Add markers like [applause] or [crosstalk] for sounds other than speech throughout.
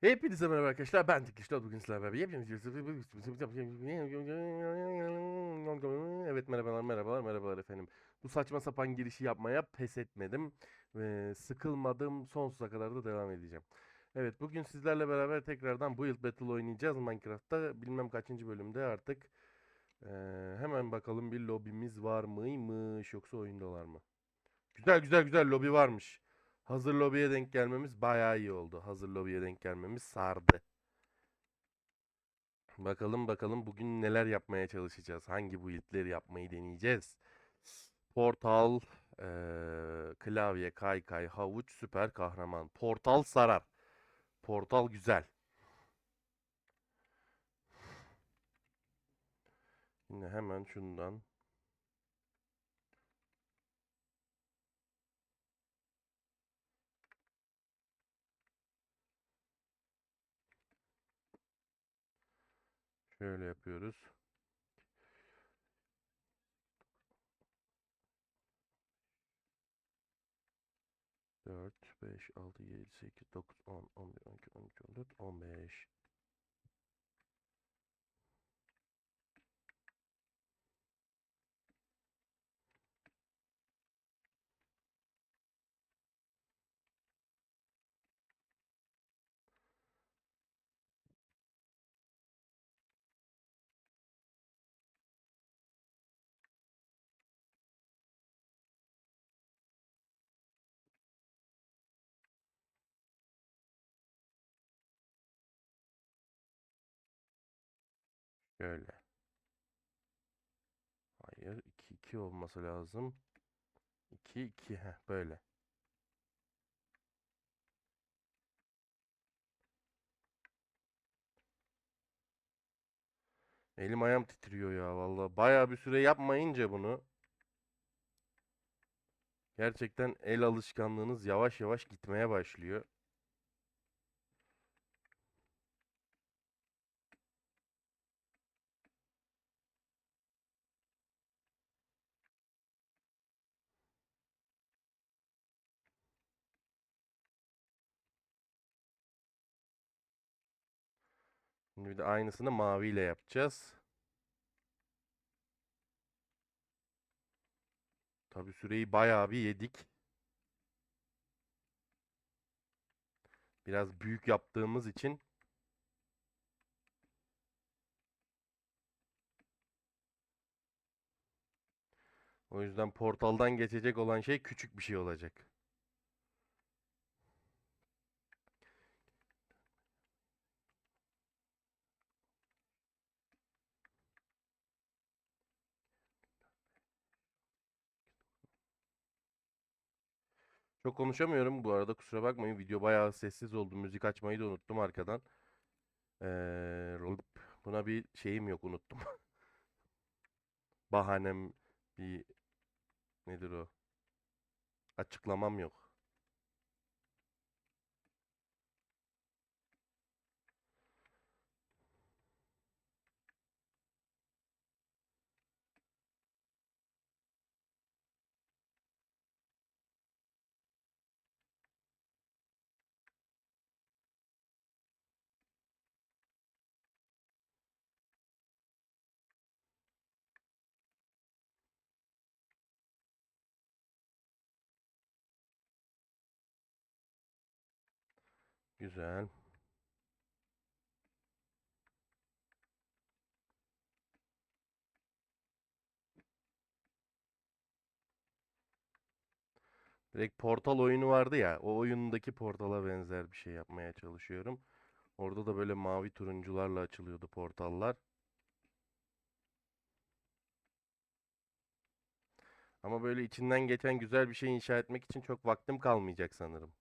Hepinize merhaba arkadaşlar. Ben Dikişler. Bugün sizlerle beraber yepyeni Evet merhabalar merhabalar merhabalar efendim. Bu saçma sapan girişi yapmaya pes etmedim. Ve sıkılmadım. Sonsuza kadar da devam edeceğim. Evet bugün sizlerle beraber tekrardan Build Battle oynayacağız Minecraft'ta. Bilmem kaçıncı bölümde artık. Ee, hemen bakalım bir lobimiz var mıymış yoksa oyundalar mı? Güzel güzel güzel lobi varmış. Hazır lobiye denk gelmemiz bayağı iyi oldu. Hazır lobiye denk gelmemiz sardı. Bakalım bakalım bugün neler yapmaya çalışacağız. Hangi build'leri yapmayı deneyeceğiz. Portal, eee, klavye, kaykay, havuç, süper kahraman. Portal sarar. Portal güzel. Yine hemen şundan. Şöyle yapıyoruz. Dört, beş, altı, yedi, sekiz, dokuz, on, on bir, on iki, on üç, on dört, on beş. Şöyle. Hayır, 2 2 olması lazım. 2 2 heh böyle. Elim ayağım titriyor ya vallahi. Bayağı bir süre yapmayınca bunu gerçekten el alışkanlığınız yavaş yavaş gitmeye başlıyor. Şimdi bir de aynısını maviyle yapacağız. Tabii süreyi bayağı bir yedik. Biraz büyük yaptığımız için o yüzden portaldan geçecek olan şey küçük bir şey olacak. Çok konuşamıyorum bu arada kusura bakmayın. Video bayağı sessiz oldu. Müzik açmayı da unuttum arkadan. Ee, buna bir şeyim yok unuttum. [laughs] Bahanem bir nedir o? Açıklamam yok. Güzel. Direkt Portal oyunu vardı ya. O oyundaki Portal'a benzer bir şey yapmaya çalışıyorum. Orada da böyle mavi turuncularla açılıyordu portallar. Ama böyle içinden geçen güzel bir şey inşa etmek için çok vaktim kalmayacak sanırım.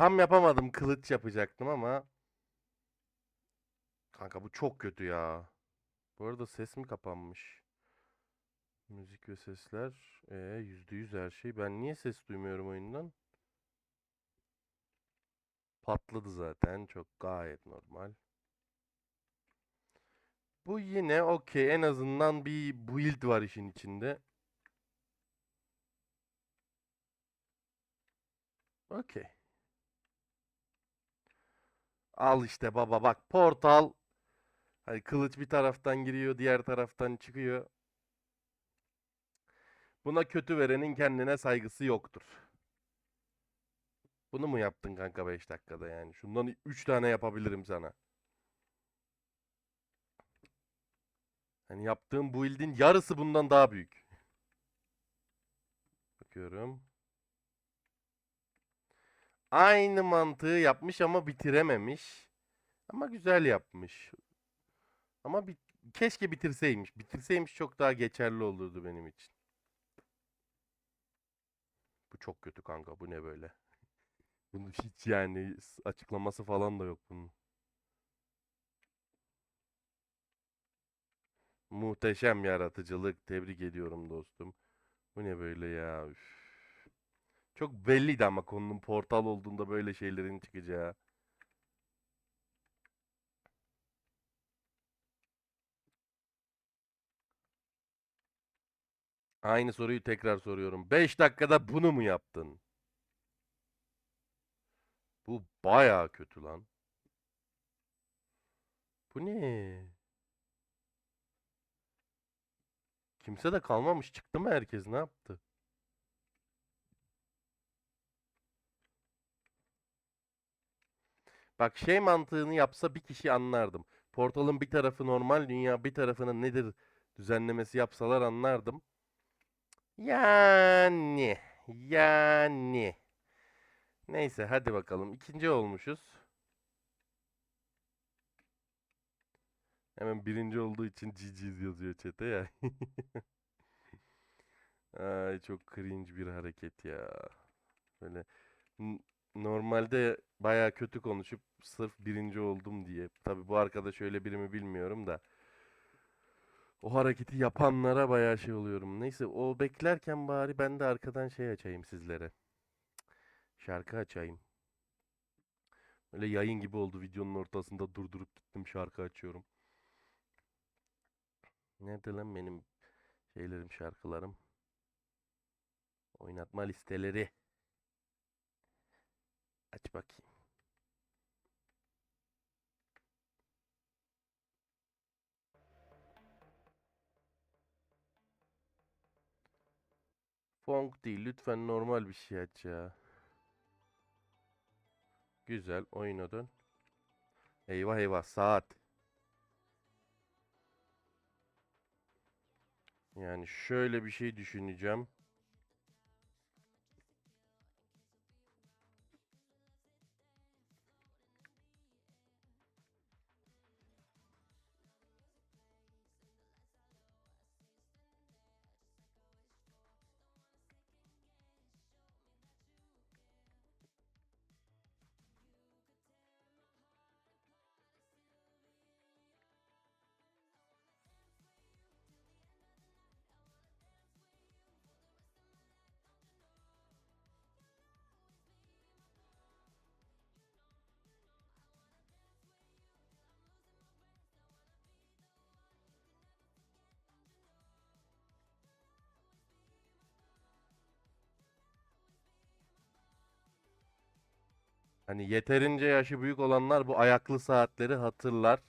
Tam yapamadım. Kılıç yapacaktım ama. Kanka bu çok kötü ya. Bu arada ses mi kapanmış? Müzik ve sesler. Ee, yüzde yüz her şey. Ben niye ses duymuyorum oyundan? Patladı zaten. Çok gayet normal. Bu yine okey. En azından bir build var işin içinde. Okey. Al işte baba bak portal. Hani kılıç bir taraftan giriyor, diğer taraftan çıkıyor. Buna kötü verenin kendine saygısı yoktur. Bunu mu yaptın kanka 5 dakikada yani? Şundan 3 tane yapabilirim sana. Hani yaptığım build'in yarısı bundan daha büyük. Bakıyorum. Aynı mantığı yapmış ama bitirememiş. Ama güzel yapmış. Ama bi- keşke bitirseymiş. Bitirseymiş çok daha geçerli olurdu benim için. Bu çok kötü kanka. Bu ne böyle? [laughs] Bunu hiç yani açıklaması falan da yok bunun. Muhteşem yaratıcılık. Tebrik ediyorum dostum. Bu ne böyle ya? Üf. Çok belliydi ama konunun portal olduğunda böyle şeylerin çıkacağı. Aynı soruyu tekrar soruyorum. 5 dakikada bunu mu yaptın? Bu bayağı kötü lan. Bu ne? Kimse de kalmamış. Çıktı mı herkes? Ne yaptı? Bak şey mantığını yapsa bir kişi anlardım. Portalın bir tarafı normal dünya, bir tarafının nedir düzenlemesi yapsalar anlardım. Yani, yani. Neyse hadi bakalım. İkinci olmuşuz. Hemen birinci olduğu için GG's yazıyor chat'e ya. [laughs] Ay çok cringe bir hareket ya. Böyle normalde baya kötü konuşup sırf birinci oldum diye. Tabii bu arkadaş öyle biri mi bilmiyorum da. O hareketi yapanlara bayağı şey oluyorum. Neyse o beklerken bari ben de arkadan şey açayım sizlere. Şarkı açayım. Öyle yayın gibi oldu videonun ortasında durdurup gittim şarkı açıyorum. Nerede lan benim şeylerim şarkılarım? Oynatma listeleri. Aç bakayım. Funk değil lütfen normal bir şey aç ya. Güzel oyuna dön. Eyvah eyvah saat. Yani şöyle bir şey düşüneceğim. Hani yeterince yaşı büyük olanlar bu ayaklı saatleri hatırlar.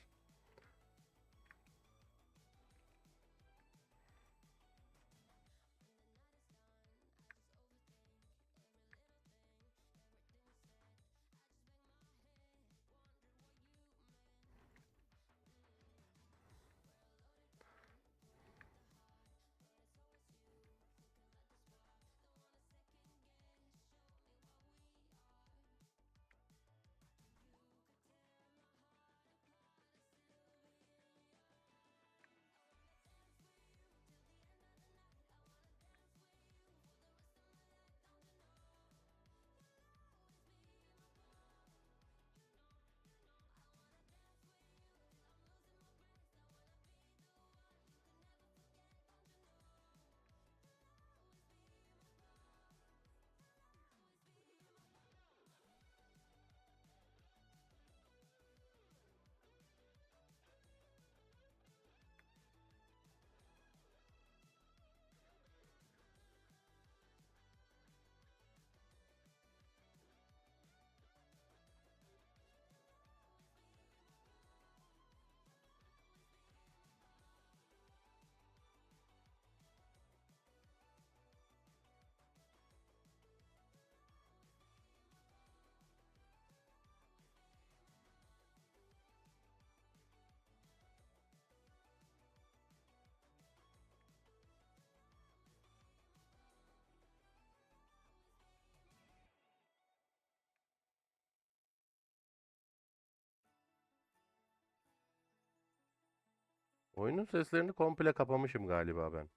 Oyunun seslerini komple kapamışım galiba ben.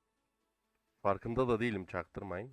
Farkında da değilim çaktırmayın.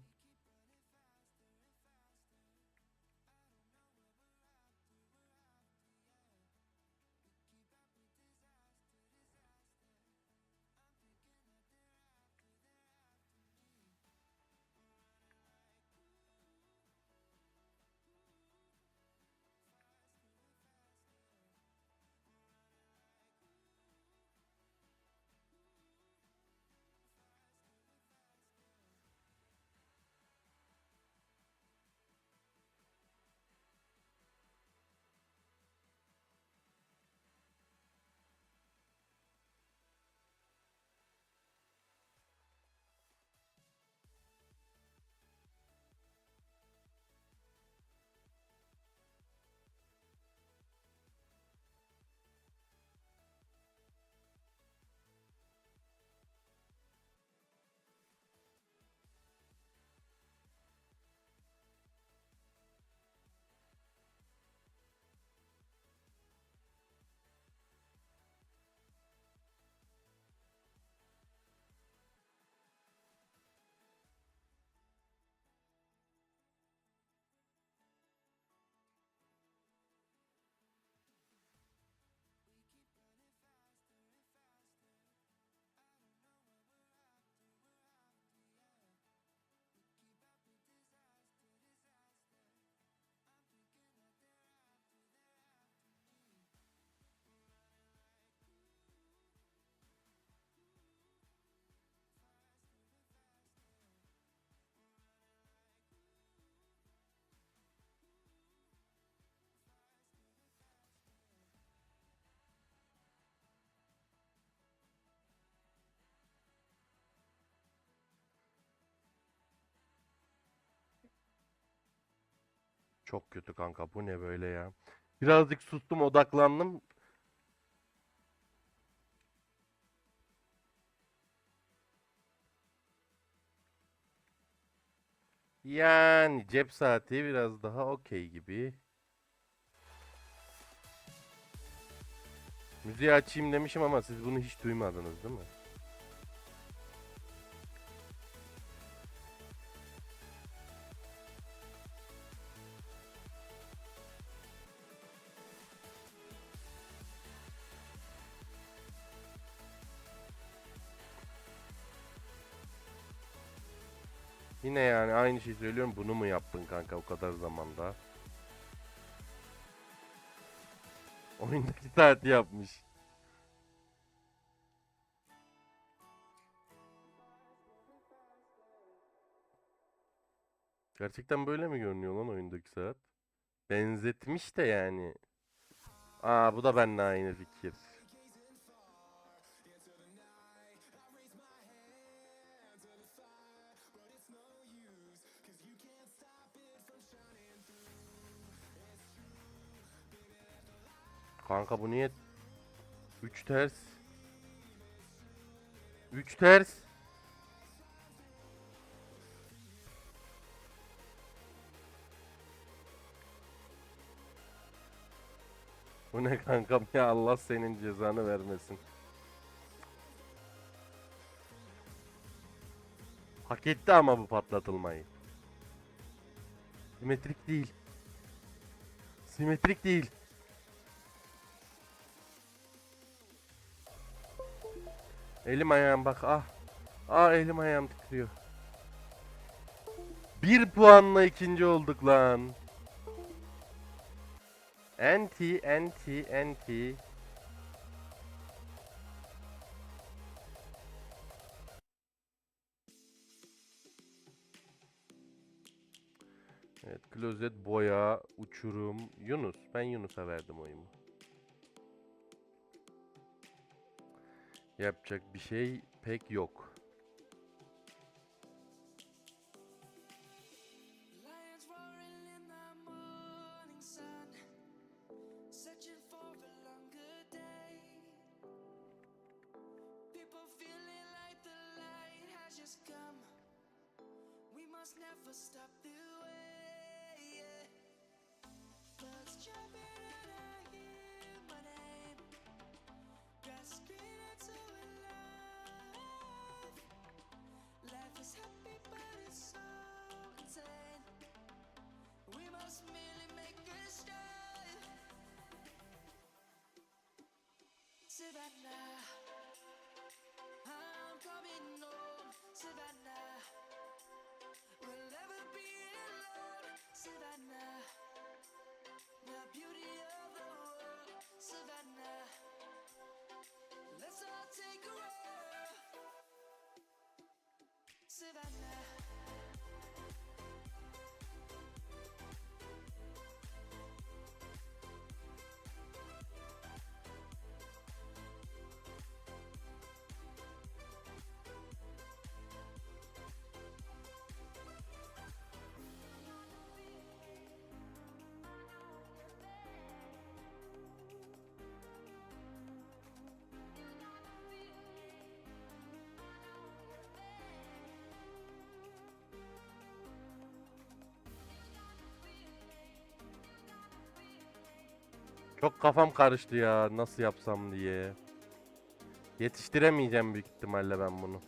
Çok kötü kanka. Bu ne böyle ya? Birazcık sustum, odaklandım. Yani cep saati biraz daha okey gibi. Müziği açayım demişim ama siz bunu hiç duymadınız değil mi? Yani aynı şeyi söylüyorum. Bunu mu yaptın kanka o kadar zamanda? [laughs] Oyundaki saati yapmış. Gerçekten böyle mi görünüyor lan oyundaki saat? Benzetmiş de yani. Aa bu da benimle aynı fikir. Kanka bu niye 3 ters? 3 ters. Bu ne kankam [laughs] ya Allah senin cezanı vermesin. Hak etti ama bu patlatılmayı. Simetrik değil. Simetrik değil. Elim ayağım bak ah. Ah elim ayağım titriyor. Bir puanla ikinci olduk lan. Anti, anti, anti. Evet, klozet, boya, uçurum, Yunus. Ben Yunus'a verdim oyumu. Has just come. We must never stop the way. Yeah. Birds jumping Savannah Çok kafam karıştı ya nasıl yapsam diye. Yetiştiremeyeceğim büyük ihtimalle ben bunu.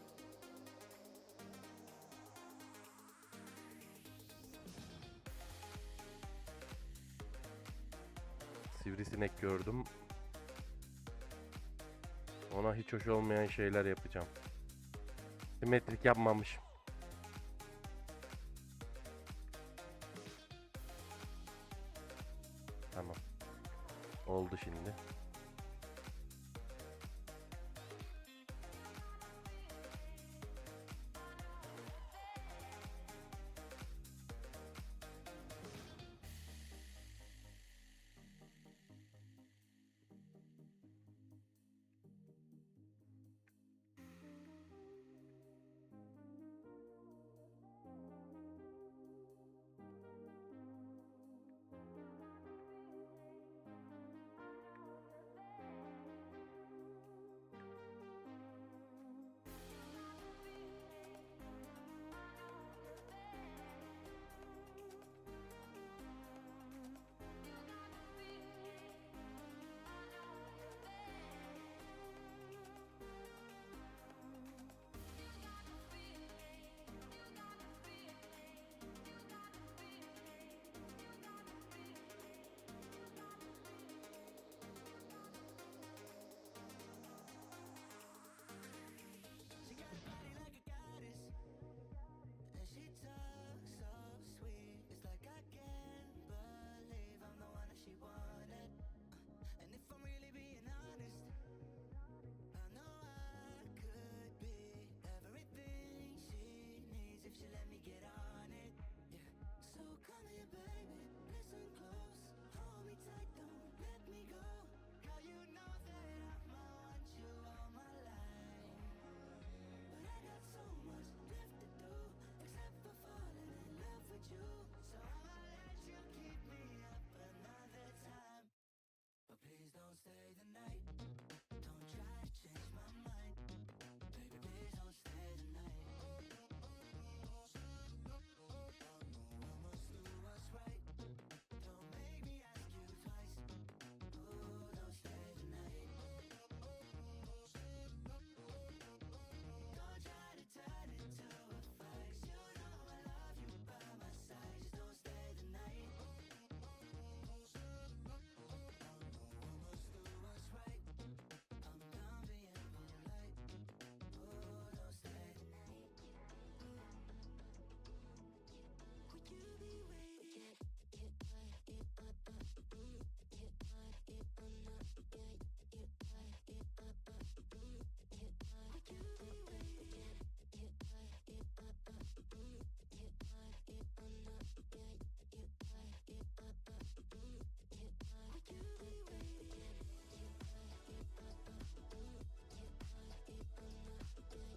Sivrisinek gördüm. Ona hiç hoş olmayan şeyler yapacağım. Simetrik yapmamışım.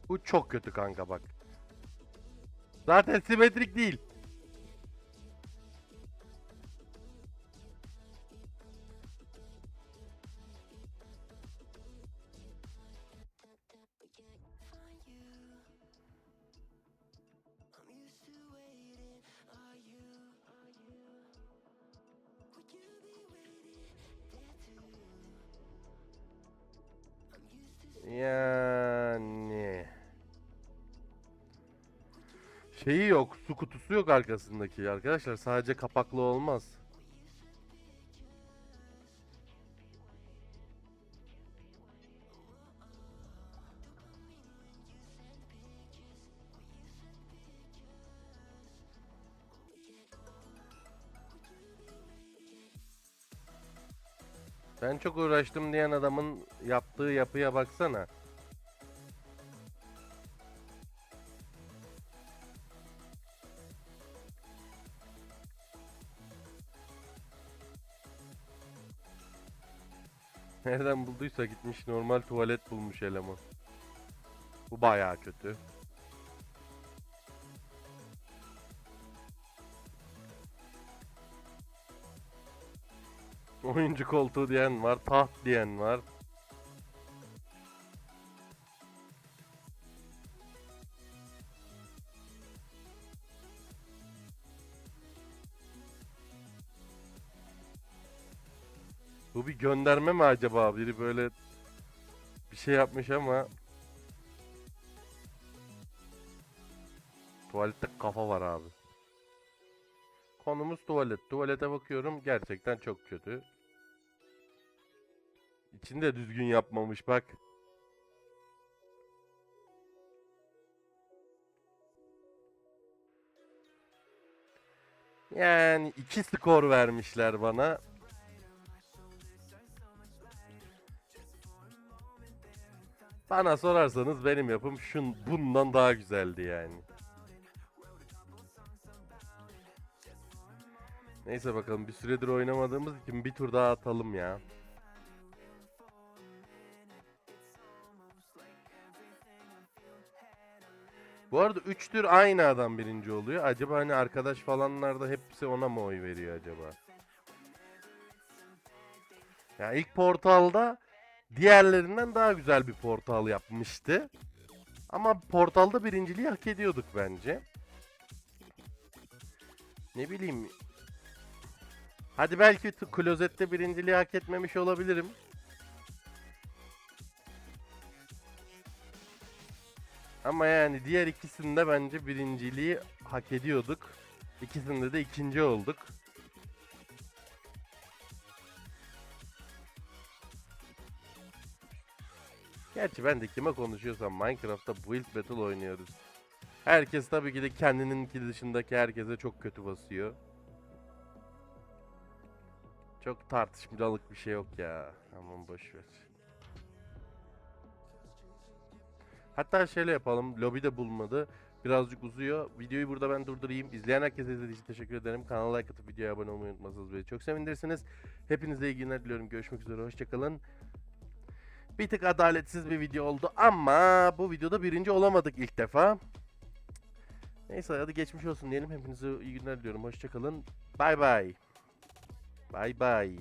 Bu çok kötü kanka bak. Zaten simetrik değil. Yok arkasındaki arkadaşlar. Sadece kapaklı olmaz. Ben çok uğraştım diyen adamın yaptığı yapıya baksana. Bulduysa gitmiş normal tuvalet bulmuş eleman. Bu bayağı kötü. Oyuncu koltuğu diyen var, taht diyen var. Bir gönderme mi acaba? Biri böyle bir şey yapmış ama Tuvalette kafa var abi. Konumuz tuvalet. Tuvalete bakıyorum gerçekten çok kötü. İçini de düzgün yapmamış bak. Yani iki skor vermişler bana. Bana sorarsanız benim yapım şun bundan daha güzeldi yani. Neyse bakalım bir süredir oynamadığımız için bir tur daha atalım ya. Bu arada 3 tür aynı adam birinci oluyor. Acaba hani arkadaş falanlar da hepsi ona mı oy veriyor acaba? Ya ilk portalda diğerlerinden daha güzel bir portal yapmıştı. Ama portalda birinciliği hak ediyorduk bence. Ne bileyim. Hadi belki klozette birinciliği hak etmemiş olabilirim. Ama yani diğer ikisinde bence birinciliği hak ediyorduk. İkisinde de ikinci olduk. Gerçi ben de kime konuşuyorsam Minecraft'ta Build Battle oynuyoruz. Herkes tabii ki de kendininki dışındaki herkese çok kötü basıyor. Çok tartışmalık bir şey yok ya. Aman boş ver. Hatta şöyle yapalım. Lobide bulmadı. Birazcık uzuyor. Videoyu burada ben durdurayım. İzleyen herkese izlediği için teşekkür ederim. Kanala like atıp videoya abone olmayı unutmazsanız beni çok sevinirsiniz. Hepinize iyi günler diliyorum. Görüşmek üzere. Hoşçakalın. Bir tık adaletsiz bir video oldu ama bu videoda birinci olamadık ilk defa. Neyse hadi geçmiş olsun diyelim. Hepinize iyi günler diliyorum. Hoşçakalın. Bay bay. Bay bay.